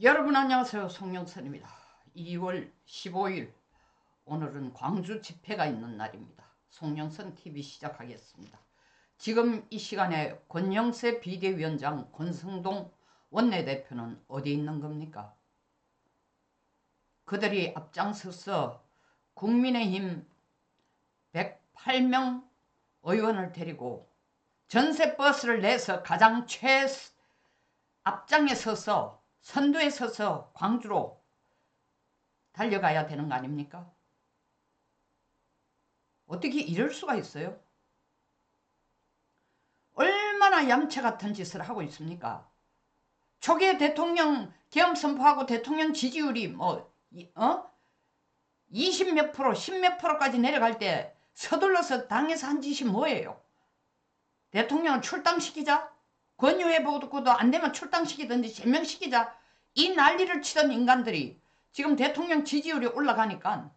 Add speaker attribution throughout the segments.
Speaker 1: 여러분 안녕하세요. 송영선입니다. 2월 15일 오늘은 광주 집회가 있는 날입니다. 송영선 TV 시작하겠습니다. 지금 이 시간에 권영세 비대위원장 권성동 원내대표는 어디 있는 겁니까? 그들이 앞장서서 국민의힘 108명 의원을 데리고 전세버스를 내서 가장 최 앞장에 서서 선두에 서서 광주로 달려가야 되는 거 아닙니까? 어떻게 이럴 수가 있어요? 얼마나 얌체 같은 짓을 하고 있습니까? 초기에 대통령 계엄 선포하고 대통령 지지율이 뭐 어? 20몇 프로, 10몇 프로까지 내려갈 때 서둘러서 당에서 한 짓이 뭐예요? 대통령을 출당시키자? 권유해 보고도 안 되면 출당시키든지 제명시키자 이 난리를 치던 인간들이 지금 대통령 지지율이 올라가니까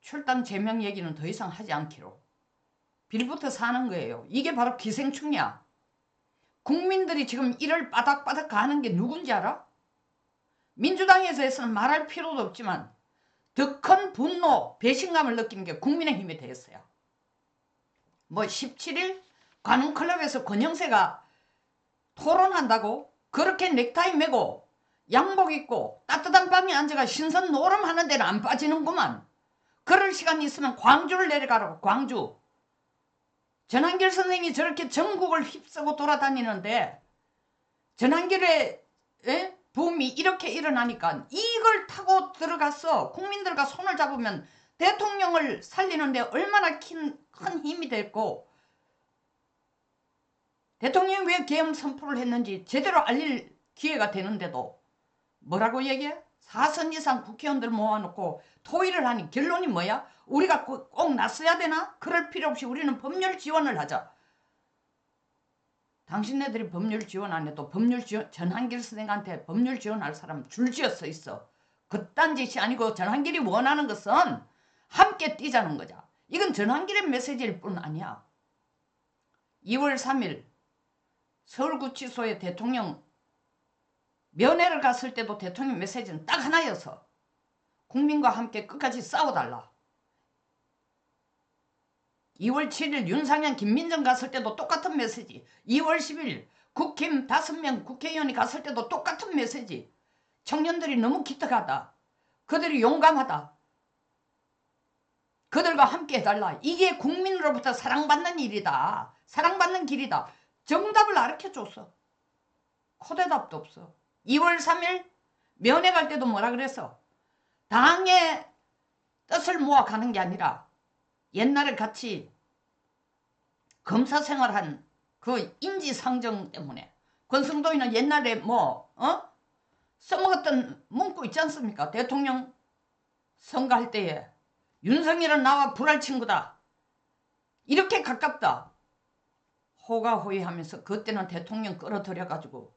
Speaker 1: 출당 제명 얘기는 더 이상 하지 않기로 빌부터 사는 거예요. 이게 바로 기생충이야. 국민들이 지금 이를 바닥바닥 가는 게 누군지 알아? 민주당에서는 말할 필요도 없지만 더 큰 분노, 배신감을 느끼는 게 국민의힘에 대해서야. 뭐 17일 관훈클럽에서 권영세가 토론한다고 그렇게 넥타이 메고 양복 입고 따뜻한 방에 앉아가 신선 노름하는 데는 안 빠지는구만. 그럴 시간 있으면 광주를 내려가라고 광주. 전한길 선생이 저렇게 전국을 휩쓰고 돌아다니는데 전한길의 에? 붐이 이렇게 일어나니까 이걸 타고 들어가서 국민들과 손을 잡으면 대통령을 살리는데 얼마나 큰, 큰 힘이 됐고 대통령이 왜 계엄 선포를 했는지 제대로 알릴 기회가 되는데도 뭐라고 얘기해? 사선 이상 국회의원들 모아놓고 토의를 하니 결론이 뭐야? 우리가 꼭 났어야 되나? 그럴 필요 없이 우리는 법률 지원을 하자. 당신네들이 법률 지원 안 해도 법률 지원, 전한길 선생한테 법률 지원할 사람 줄지어 서 있어. 그딴 짓이 아니고 전한길이 원하는 것은 함께 뛰자는 거자. 이건 전한길의 메시지일 뿐 아니야. 2월 3일 서울구치소에 대통령 면회를 갔을 때도 대통령 메시지는 딱 하나여서 국민과 함께 끝까지 싸워달라. 2월 7일 윤상현 김민정 갔을 때도 똑같은 메시지 2월 10일 국힘 5명 국회의원이 갔을 때도 똑같은 메시지 청년들이 너무 기특하다. 그들이 용감하다. 그들과 함께 해달라. 이게 국민으로부터 사랑받는 일이다. 사랑받는 길이다. 정답을 가르쳐줬어. 코대답도 없어. 2월 3일 면회 갈 때도 뭐라 그랬어? 당의 뜻을 모아 가는 게 아니라 옛날에 같이 검사 생활한 그 인지상정 때문에 권성도이는 옛날에 뭐 어? 써먹었던 문구 있지 않습니까? 대통령 선거할 때에 윤석열은 나와 불알 친구다. 이렇게 가깝다. 호가호위하면서 그때는 대통령 끌어들여가지고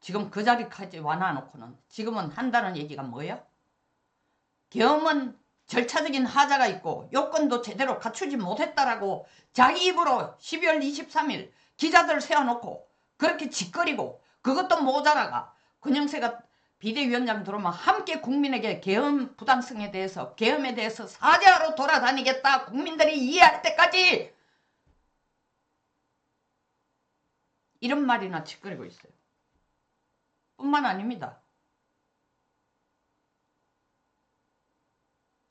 Speaker 1: 지금 그 자리까지 완화놓고는 지금은 한다는 얘기가 뭐야? 계엄은 절차적인 하자가 있고 요건도 제대로 갖추지 못했다라고 자기 입으로 12월 23일 기자들 세워놓고 그렇게 짓거리고 그것도 모자라가 권영세가 비대위원장 들어오면 함께 국민에게 계엄 부당성에 대해서 계엄에 대해서 사죄하러 돌아다니겠다 국민들이 이해할 때까지 이런 말이나 짓거리고 있어요. 뿐만 아닙니다.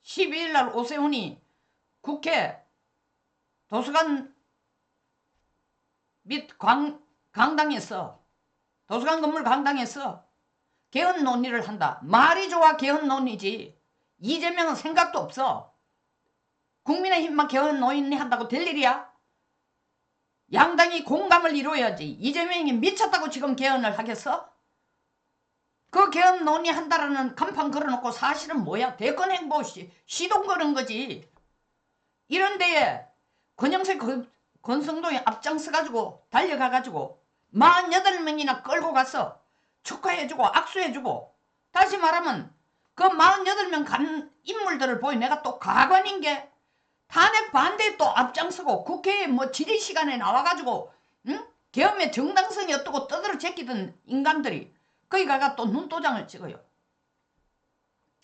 Speaker 1: 12일 날 오세훈이 국회 도서관 및 광, 강당에서 도서관 건물 강당에서 개헌 논의를 한다. 말이 좋아 개헌 논의지. 이재명은 생각도 없어. 국민의힘만 개헌 논의 한다고 될 일이야? 양당이 공감을 이루어야지. 이재명이 미쳤다고 지금 개헌을 하겠어? 그 개헌 논의한다라는 간판 걸어놓고 사실은 뭐야? 대권 행보 시, 시동 거는 거지. 이런 데에 권영세 권성동이 앞장서가지고 달려가가지고 48명이나 끌고 가서 축하해주고 악수해주고 다시 말하면 그 48명 간 인물들을 보이 내가 또 가관인 게 탄핵 반대에 또 앞장서고 국회에 뭐 질의 시간에 나와가지고 응? 계엄의 정당성이 어떻고 떠들어 제끼던 인간들이 거기 가가 또 눈도장을 찍어요.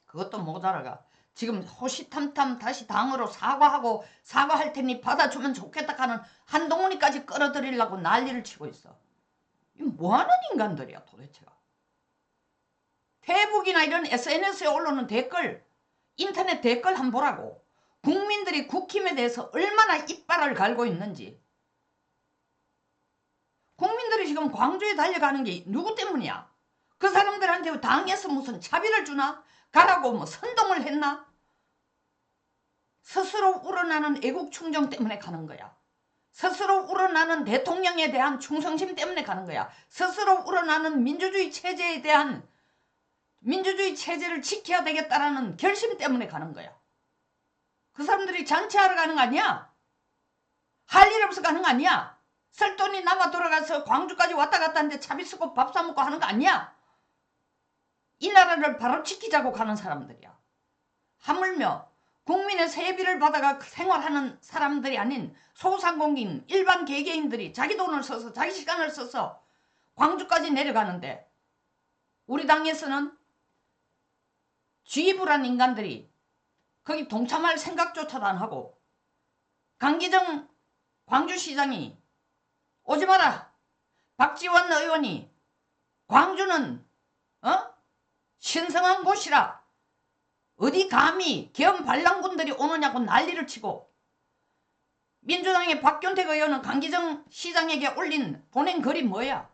Speaker 1: 그것도 모자라가 지금 호시탐탐 다시 당으로 사과하고 사과할 테니 받아주면 좋겠다 하는 한동훈이까지 끌어들이려고 난리를 치고 있어. 이 뭐하는 인간들이야 도대체가. 페북이나 이런 SNS에 올라오는 댓글, 인터넷 댓글 한번 보라고. 국민들이 국힘에 대해서 얼마나 이빨을 갈고 있는지. 국민들이 지금 광주에 달려가는 게 누구 때문이야? 그 사람들한테 당에서 무슨 차비를 주나? 가라고 뭐 선동을 했나? 스스로 우러나는 애국 충정 때문에 가는 거야. 스스로 우러나는 대통령에 대한 충성심 때문에 가는 거야. 스스로 우러나는 민주주의 체제에 대한 민주주의 체제를 지켜야 되겠다라는 결심 때문에 가는 거야. 그 사람들이 잔치하러 가는 거 아니야? 할 일 없어 가는 거 아니야? 쓸 돈이 남아 돌아가서 광주까지 왔다 갔다 하는데 차비 쓰고 밥 사 먹고 하는 거 아니야? 이 나라를 바로 지키자고 가는 사람들이야. 하물며 국민의 세비를 받아가 생활하는 사람들이 아닌 소상공인 일반 개개인들이 자기 돈을 써서 자기 시간을 써서 광주까지 내려가는데 우리 당에서는 쥐불한 인간들이 거기 동참할 생각조차도 안 하고 강기정 광주시장이 오지 마라 박지원 의원이 광주는 어 신성한 곳이라 어디 감히 겸 반란군들이 오느냐고 난리를 치고 민주당의 박균택 의원은 강기정 시장에게 올린 보낸 글이 뭐야?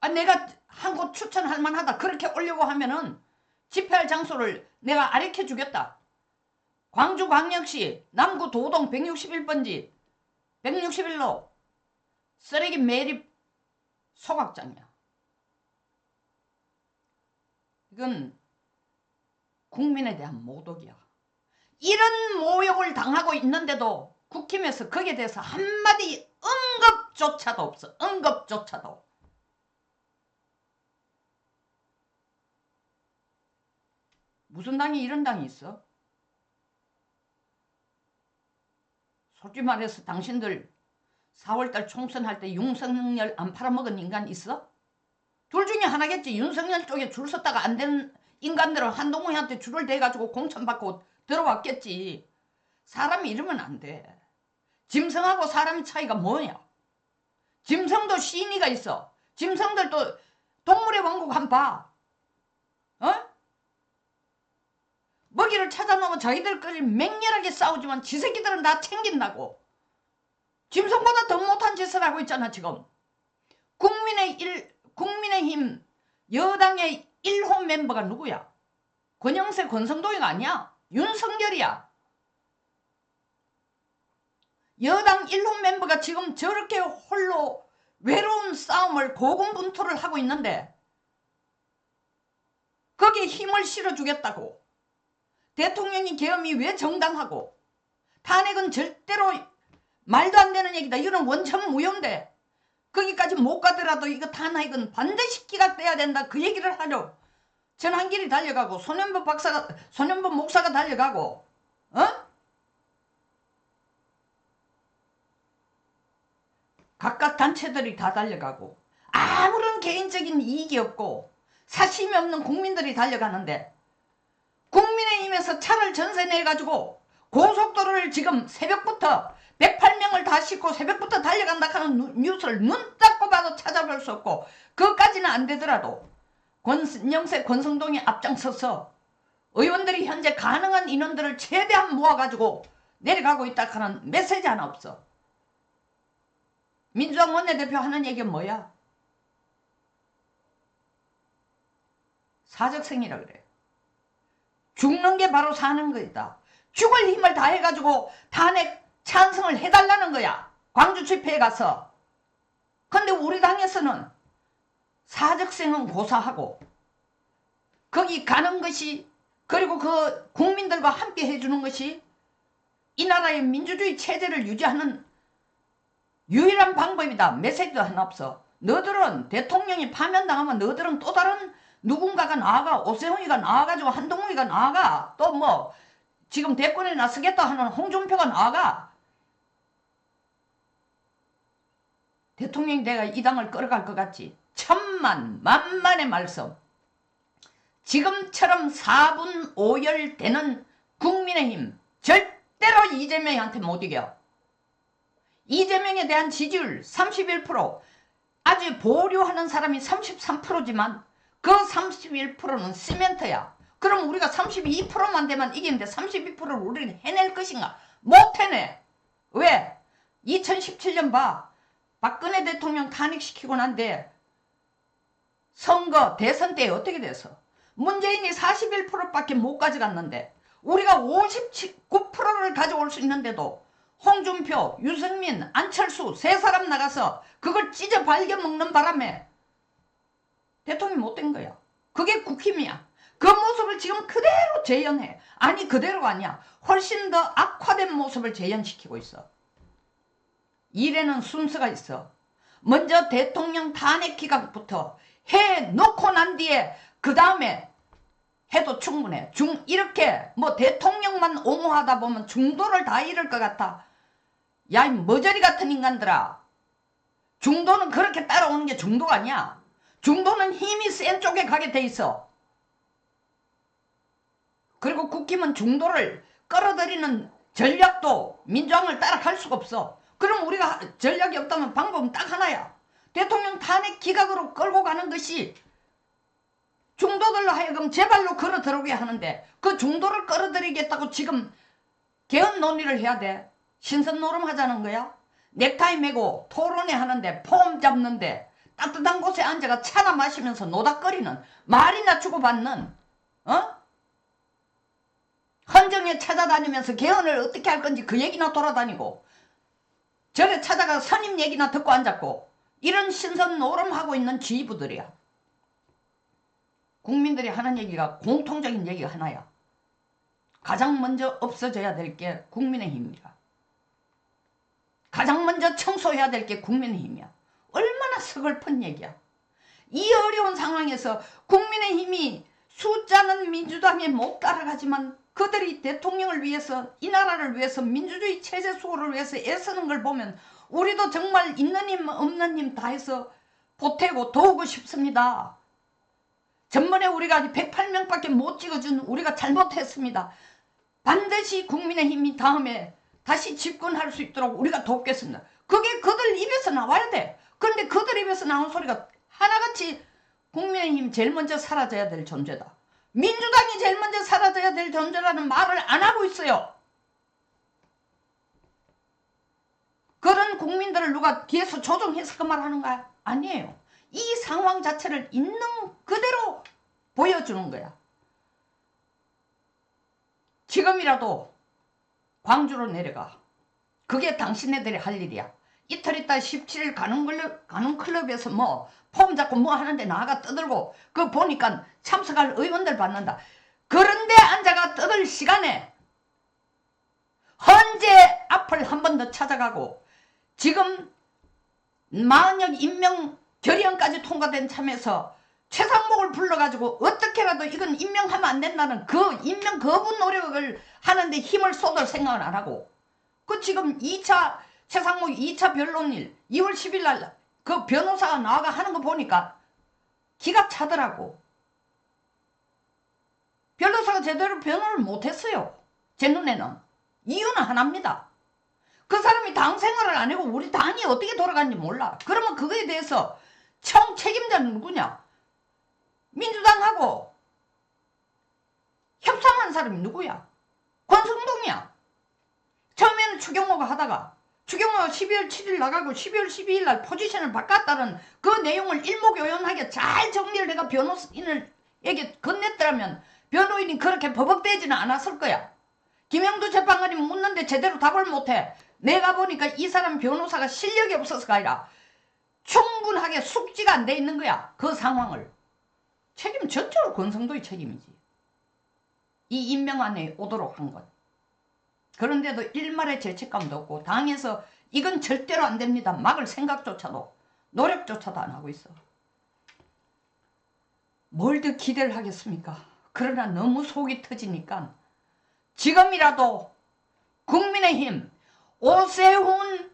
Speaker 1: 아, 내가 한 곳 추천할 만하다 그렇게 올려고 하면은 집회할 장소를 내가 아르켜 주겠다. 광주광역시 남구 도동 161번지 161로 쓰레기 매립 소각장이야. 이건 국민에 대한 모독이야. 이런 모욕을 당하고 있는데도 국힘에서 거기에 대해서 한마디 언급조차도 없어. 언급조차도. 무슨 당이 이런 당이 있어? 솔직히 말해서 당신들 4월달 총선 할 때 윤석열 안 팔아먹은 인간 있어? 둘 중에 하나겠지. 윤석열 쪽에 줄 섰다가 안 되는 인간들은 한동훈한테 줄을 대가지고 공천받고 들어왔겠지. 사람이 이러면 안 돼. 짐승하고 사람 차이가 뭐냐? 짐승도 시인이가 있어. 짐승들도 동물의 왕국 한 봐. 어? 먹이를 찾아놓으면 자기들끼리 맹렬하게 싸우지만 지 새끼들은 다 챙긴다고. 짐승보다 더 못한 짓을 하고 있잖아 지금. 국민의 일, 국민의힘 여당의 1호 멤버가 누구야? 권영세 권성동이가 아니야. 윤석열이야. 여당 1호 멤버가 지금 저렇게 홀로 외로운 싸움을 고군분투를 하고 있는데 거기에 힘을 실어주겠다고. 대통령이 계엄이 왜 정당하고 탄핵은 절대로 말도 안 되는 얘기다. 이거는 원천 무효인데 거기까지 못 가더라도 이거 탄핵은 반드시 기각돼야 된다. 그 얘기를 하려 전한길이 달려가고 손현범 박사가 손현범 목사가 달려가고 어? 각각 단체들이 다 달려가고 아무런 개인적인 이익이 없고 사심이 없는 국민들이 달려가는데 국민의힘에서 차를 전세 내가지고 고속도로를 지금 새벽부터 108명을 다 싣고 새벽부터 달려간다 하는 뉴스를 눈 닦고 봐도 찾아볼 수 없고 그것까지는 안 되더라도 권영세 권성동이 앞장서서 의원들이 현재 가능한 인원들을 최대한 모아가지고 내려가고 있다 하는 메시지 하나 없어. 민주당 원내대표 하는 얘기가 뭐야? 사적생이라 그래. 죽는 게 바로 사는 거다. 죽을 힘을 다해가지고 탄핵 찬성을 해달라는 거야. 광주 집회에 가서. 근데 우리 당에서는 사적생은 고사하고 거기 가는 것이 그리고 그 국민들과 함께 해주는 것이 이 나라의 민주주의 체제를 유지하는 유일한 방법이다. 메시지도 하나 없어. 너들은 대통령이 파면당하면 너들은 또 다른 누군가가 나아가 오세훈이가 나아가지고 한동훈이가 나아가 또 뭐 지금 대권에 나서겠다 하는 홍준표가 나아가 대통령이 내가 이 당을 끌어갈 것 같지. 천만 만만의 말씀. 지금처럼 4분 5열 되는 국민의힘 절대로 이재명한테 못 이겨. 이재명에 대한 지지율 31% 아주 보류하는 사람이 33%지만 그 31%는 시멘트야. 그럼 우리가 32%만 되면 이기는데 32%를 우리는 해낼 것인가? 못 해내. 왜? 2017년 봐. 박근혜 대통령 탄핵시키고 난데 선거 대선 때 어떻게 됐어? 문재인이 41%밖에 못 가져갔는데 우리가 59%를 가져올 수 있는데도 홍준표, 유승민, 안철수 세 사람 나가서 그걸 찢어 발겨 먹는 바람에 대통령이 못 된 거야. 그게 국힘이야. 그 모습을 지금 그대로 재현해. 아니 그대로가 아니야. 훨씬 더 악화된 모습을 재현시키고 있어. 일에는 순서가 있어. 먼저 대통령 탄핵 기각부터 해 놓고 난 뒤에 그 다음에 해도 충분해. 중 이렇게 뭐 대통령만 옹호하다 보면 중도를 다 잃을 것 같아. 야, 이 머저리 같은 인간들아. 중도는 그렇게 따라오는 게 중도가 아니야. 중도는 힘이 센 쪽에 가게 돼 있어. 그리고 국힘은 중도를 끌어들이는 전략도 민주당을 따라갈 수가 없어. 그럼 우리가 전략이 없다면 방법은 딱 하나야. 대통령 탄핵 기각으로 끌고 가는 것이 중도들로 하여금 제발로 걸어 들어오게 하는데 그 중도를 끌어들이겠다고 지금 개헌 논의를 해야 돼. 신선 노름 하자는 거야. 넥타이 메고 토론회 하는데 폼 잡는데 따뜻한 곳에 앉아가 차나 마시면서 노닥거리는 말이나 주고받는 어? 헌정에 찾아다니면서 개헌을 어떻게 할 건지 그 얘기나 돌아다니고 절에 찾아가 선임 얘기나 듣고 앉았고 이런 신선 노름하고 있는 지휘부들이야. 국민들이 하는 얘기가 공통적인 얘기가 하나야. 가장 먼저 없어져야 될 게 국민의힘이야. 가장 먼저 청소해야 될 게 국민의힘이야. 얼마나 서글픈 얘기야. 이 어려운 상황에서 국민의힘이 숫자는 민주당에 못 따라가지만 그들이 대통령을 위해서 이 나라를 위해서 민주주의 체제 수호를 위해서 애쓰는 걸 보면 우리도 정말 있는 힘 없는 힘 다 해서 보태고 도우고 싶습니다. 전번에 우리가 108명밖에 못 찍어준 우리가 잘못했습니다. 반드시 국민의힘이 다음에 다시 집권할 수 있도록 우리가 돕겠습니다. 그게 그들 입에서 나와야 돼. 그런데 그들 입에서 나온 소리가 하나같이 국민의힘 제일 먼저 사라져야 될 존재다. 민주당이 제일 먼저 사라져야 될 존재라는 말을 안 하고 있어요. 그런 국민들을 누가 뒤에서 조종해서 그 말 하는 거야? 아니에요. 이 상황 자체를 있는 그대로 보여주는 거야. 지금이라도 광주로 내려가. 그게 당신네들이 할 일이야. 이틀 있다 17일 가는 클럽, 가는 클럽에서 뭐, 폼 잡고 뭐 하는데 나가 떠들고, 그 보니까 참석할 의원들 받는다. 그런데 앉아가 떠들 시간에, 헌재 앞을 한 번 더 찾아가고, 지금 만약 임명 결의안까지 통과된 참에서 최상목을 불러가지고 어떻게라도 이건 임명하면 안 된다는 그 임명 거부 노력을 하는데 힘을 쏟을 생각을 안 하고 그 지금 2차 최상목 2차 변론일 2월 10일 날 그 변호사가 나와가 하는 거 보니까 기가 차더라고. 변호사가 제대로 변호를 못했어요. 제 눈에는. 이유는 하나입니다. 그 사람이 당 생활을 안 하고 우리 당이 어떻게 돌아가는지 몰라. 그러면 그거에 대해서 총 책임자는 누구냐? 민주당하고 협상한 사람이 누구야? 권성동이야. 처음에는 추경호가 하다가 추경호가 12월 7일 나가고 12월 12일 날 포지션을 바꿨다는 그 내용을 일목요연하게 잘 정리를 해가 변호인을에게 건넸더라면 변호인이 그렇게 버벅대지는 않았을 거야. 김영두 재판관이 묻는데 제대로 답을 못해. 내가 보니까 이 사람 변호사가 실력이 없어서가 아니라 충분하게 숙지가 안 돼 있는 거야. 그 상황을. 책임 전적으로 권성도의 책임이지. 이 임명안에 오도록 한 것. 그런데도 일말의 죄책감도 없고 당에서 이건 절대로 안 됩니다. 막을 생각조차도 노력조차도 안 하고 있어. 뭘 더 기대를 하겠습니까? 그러나 너무 속이 터지니까 지금이라도 국민의힘 오세훈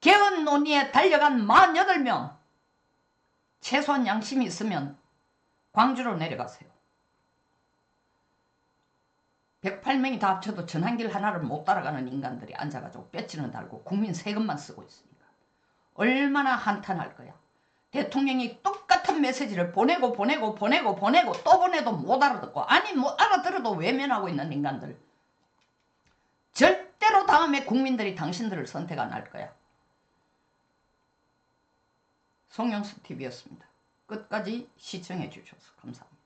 Speaker 1: 개헌 논의에 달려간 48명 최소한 양심이 있으면 광주로 내려가세요. 108명이 다 합쳐도 전환길 하나를 못 따라가는 인간들이 앉아가지고 뼈치는 달고 국민 세금만 쓰고 있으니까 얼마나 한탄할 거야. 대통령이 똑같은 메시지를 보내고 보내고 보내고 보내고 또 보내도 못 알아듣고 아니 뭐 알아들어도 외면하고 있는 인간들 절대로 다음에 국민들이 당신들을 선택 안 할 거야. 송영수 TV였습니다. 끝까지 시청해 주셔서 감사합니다.